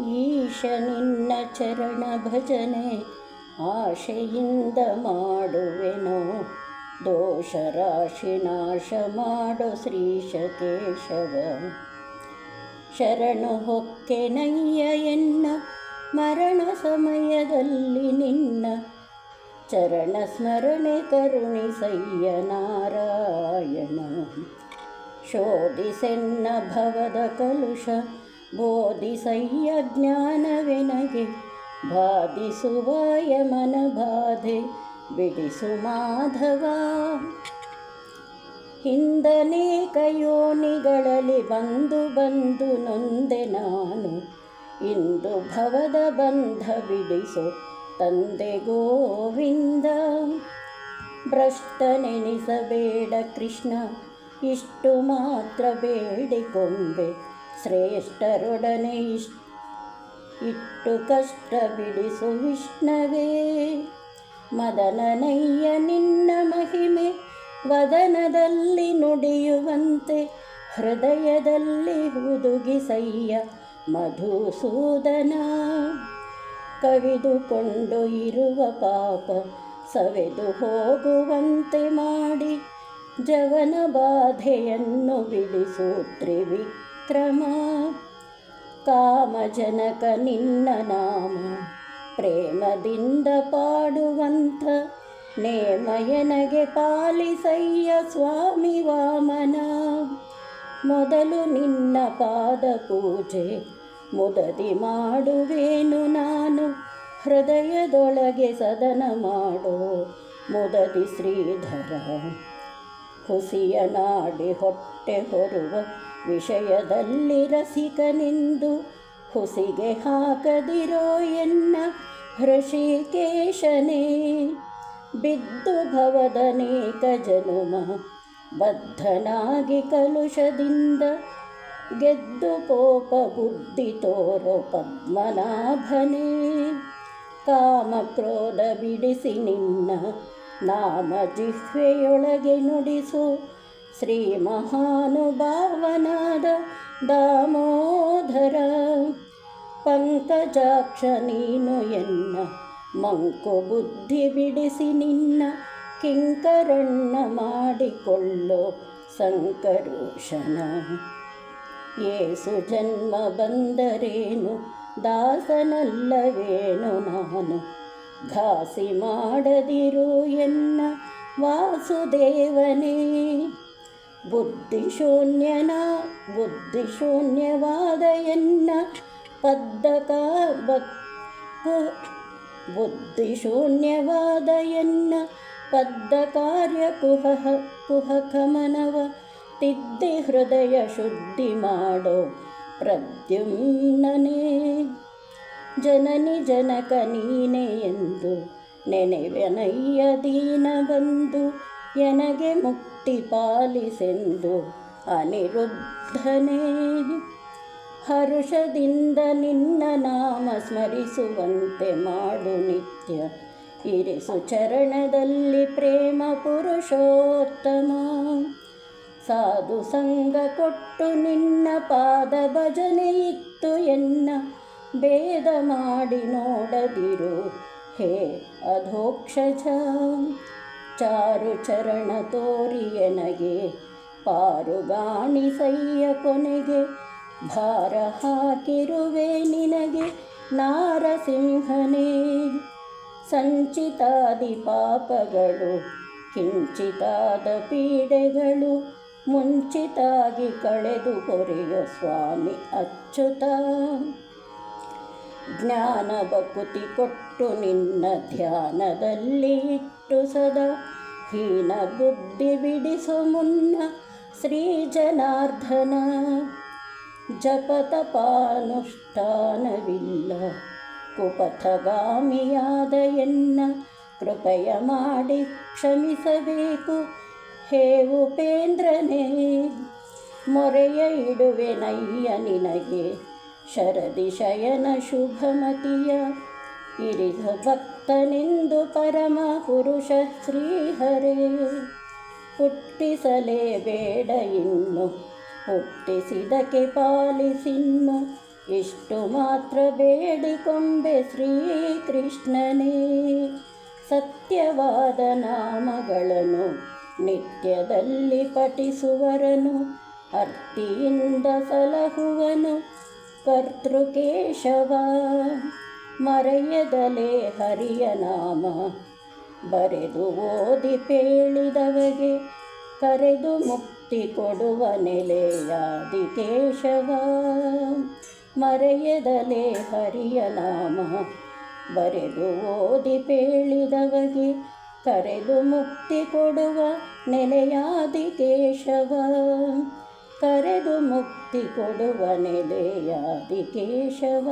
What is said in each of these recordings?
ಈಶ ನಿನ್ನ ಚರಣ ಭಜನೆ ಆಶೆಯಿಂದ ಮಾಡುವೆನೋ. ದೋಷ ರಾಶಿ ನಾಶ ಮಾಡು ಶ್ರೀಶ ಕೇಶವ. ಶರಣು ಹೊಕ್ಕೆನಯ್ಯ ಎನ್ನ, ಮರಣ ಸಮಯದಲ್ಲಿ ನಿನ್ನ. ಚರಣ ಸ್ಮರಣೆ ಕರುಣಿಸಯ್ಯ ನಾರಾಯಣ. ಶೋಧಿಸೆನ್ನ ಭವದ ಕಲುಷ ಬೋಧಿಸಯ್ಯ ಜ್ಞಾನವೆನಗೆ ಬಾಧಿಸುವ ಯಮನ ಬಾಧೆ ಬಿಡಿಸು ಮಾಧವ ಹಿಂದನೇಕ ಯೋನಿಗಳಲ್ಲಿ ಬಂದು ಬಂದು ನೊಂದೆ ನಾನು ಇಂದು ಭವದ ಬಂಧ ಬಿಡಿಸು ತಂದೆ ಗೋವಿಂದ ಭ್ರಷ್ಟನೆನಿಸಬೇಡ ಕೃಷ್ಣ ಇಷ್ಟು ಮಾತ್ರ ಬೇಡಿಕೊಂಬೆ ಶ್ರೇಷ್ಠರೊಡನೆ ಇಟ್ಟು ಕಷ್ಟ ಬಿಡಿಸು ವಿಷ್ಣವೇ. ಮದನನಯ್ಯ ನಿನ್ನ ಮಹಿಮೆ ವದನದಲ್ಲಿ ನುಡಿಯುವಂತೆ ಹೃದಯದಲ್ಲಿ ಹುದುಗಿಸಯ್ಯ ಮಧುಸೂದನ. ಕವಿದುಕೊಂಡು ಇರುವ ಪಾಪ ಸವೆದು ಹೋಗುವಂತೆ ಮಾಡಿ ಜವನ ಬಾಧೆಯನ್ನು ಬಿಡಿಸು ತ್ರಿವಿಕ್ರಮ ಕಾಮಜನಕ ನಿನ್ನ ನಾಮ, ಪ್ರೇಮದಿಂದ ಪಾಡುವಂಥ ನೇಮಯನಗೆ ಪಾಲಿಸಯ್ಯ ಸ್ವಾಮಿ ವಾಮನ. ಮೊದಲು ನಿನ್ನ ಪಾದ ಪೂಜೆ, ಮುದದಿ ಮಾಡುವೇನು ನಾನು. ಹೃದಯದೊಳಗೆ ಸದನ ಮಾಡೋ ಮುದದಿ ಶ್ರೀಧರ, ಹುಸಿಯ ನಾಡಿ ಹೊಟ್ಟೆ ಹೊರುವ ವಿಷಯದಲ್ಲಿ ರಸಿಕನೆಂದು ಹುಸಿಗೆ ಹಾಕದಿರೋ ಎನ್ನ ಹೃಷಿಕೇಶನೇ. ಬಿದ್ದು ಭವದನೇಕ ಜನುಮ ಬದ್ಧನಾಗಿ ಕಲುಷದಿಂದ ಗೆದ್ದು ಕೋಪ ಬುದ್ಧಿ ತೋರೋ ಪದ್ಮನಾಭನೇ. ಕಾಮಕ್ರೋಧ ಬಿಡಿಸಿ ನಿನ್ನ ನಾಮ ಜಿಹ್ವೆಯೊಳಗೆ ನುಡಿಸು ಶ್ರೀ ಮಹಾನುಭಾವನಾದ ದಾಮೋದರ, ಪಂಕಜಾಕ್ಷ ನೀನು ಎನ್ನ ಮಂಕು ಬುದ್ಧಿ ಬಿಡಿಸಿ ನಿನ್ನ ಕಿಂಕರಣ್ಣ ಮಾಡಿಕೊಳ್ಳೋ ಸಂಕರುಷನ ಏಸು ಜನ್ಮ ಬಂದರೇನು, ದಾಸನಲ್ಲವೇನು ನಾನು? ಘಾಸಿ ಮಾಡದಿರು ಎನ್ನ ವಾಸುದೇವನೇ ಬುದ್ಧಿಶೂನ್ಯನ ಬುದ್ಧಿಶೂನ್ಯವಾದ ಎನ್ನ ಪದ್ದಕ ಬುದ್ಧಿಶೂನ್ಯವಾದ ಎನ್ನ ಪದ್ದ ಕಾರ್ಯ ಕುಹ ಕುಹಕಮನವ, ತಿದ್ದಿ ಹೃದಯ ಶುದ್ಧಿ ಮಾಡೋ ಪ್ರದ್ಯುಮ್ನನೇ. ಜನನಿ ಜನಕ ನೀನೆ ಎಂದು ನೆನೆವೆನಯ್ಯ ದೀನ ಬಂದು ಎನಗೆ ಮುಕ್ತಿ ಪಾಲಿಸೆಂದು ಅನಿರುದ್ಧನೇ. ಹರುಷದಿಂದ ನಿನ್ನ ನಾಮ ಸ್ಮರಿಸುವಂತೆ ಮಾಡು ನಿತ್ಯ. ಇರಿಸು ಚರಣದಲ್ಲಿ ಪ್ರೇಮ ಪುರುಷೋತ್ತಮ. ಸಾಧು ಸಂಗ ಕೊಟ್ಟು ನಿನ್ನ ಪಾದ ಭಜನೆ ಇತ್ತು ಎನ್ನ ಭೇದ ಮಾಡಿ ನೋಡದಿರು. ಹೇ ಅಧೋಕ್ಷಜ ಚಾರು ಚರಣ ತೋರಿ ಎನಗೆ ಪಾರುಗಾಣಿಸಯ್ಯ ಕೊನೆಗೆ, ಭಾರ ಹಾಕಿರುವೆ ನಿನಗೆ ನಾರಸಿಂಹನೇ. ಸಂಚಿತಾದಿ ಪಾಪಗಳು, ಕಿಂಚಿತಾದ ಪೀಡೆಗಳು, ಮುಂಚಿತಾಗಿ ಕಳೆದು ಕೊರೆಯ ಸ್ವಾಮಿ ಅಚ್ಚುತ ಜ್ಞಾನ ಬಕುತಿ ಕೊಟ್ಟು ನಿನ್ನ ಧ್ಯಾನದಲ್ಲಿ ಇಟ್ಟು ಸದಾ. ಹೀನ ಬುದ್ಧಿ ಬಿಡಿಸು ಮುನ್ನ ಶ್ರೀ ಜನಾರ್ದನ ಜಪತಪಾನುಷ್ಠಾನವಿಲ್ಲ. ಕುಪಥಗಾಮಿಯಾದ ಎನ್ನ ಕೃಪಯ ಮಾಡಿ ಕ್ಷಮಿಸಬೇಕು. ಹೇ ಉಪೇಂದ್ರನೇ, ಮೊರೆಯ ಇಡುವೆನಯ್ಯ ನಿನಗೆ. ಶರದಿ ಶಯನ ಶುಭಮತಿಯ. ಭಕ್ತನೆಂದು ಪರಮ ಪುರುಷ ಶ್ರೀಹರೇ. ಹುಟ್ಟಿಸಲೇಬೇಡ ಇನ್ನು, ಹುಟ್ಟಿಸಿದಕ್ಕೆ ಪಾಲಿಸಿನ್ನು, ಇಷ್ಟು ಮಾತ್ರ ಬೇಡಿಕೊಂಬೆ ಶ್ರೀಕೃಷ್ಣನೇ. ಸತ್ಯವಾದ ನಾಮಗಳನ್ನು ನಿತ್ಯದಲ್ಲಿ ಪಠಿಸುವರನು, ಅರ್ತಿಯಿಂದ ಸಲಹುವನು ಕರ್ತೃಕೇಶವ. ಮರೆಯದಲೇ ಹರಿಯ ನಾಮ. ಬರೆದು ಓದಿ ಪೇಳಿದವಗೆ, ಕರೆದು ಮುಕ್ತಿ ಕೊಡುವ ನೆಲೆಯಾದಿ ಕೇಶವ ಮರೆಯದಲೇ ಹರಿಯ ನಾಮ. ಬರೆದು ಓದಿ ಪೇಳಿದವಗೆ, ಕರೆದು ಮುಕ್ತಿ ಕೊಡುವ ನೆಲೆಯಾದಿ ಕೇಶವ ಕರೆದು ಮುಕ್ತಿ ಕೊಡುವ ನೆಲೆಯಾದಿ ಕೇಶವ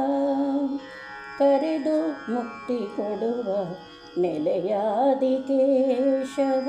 ಕರೆದು ಮುಕ್ತಿ ಕೊಡುವ ನೆಲೆಯಾದಿ ಕೇಶವ.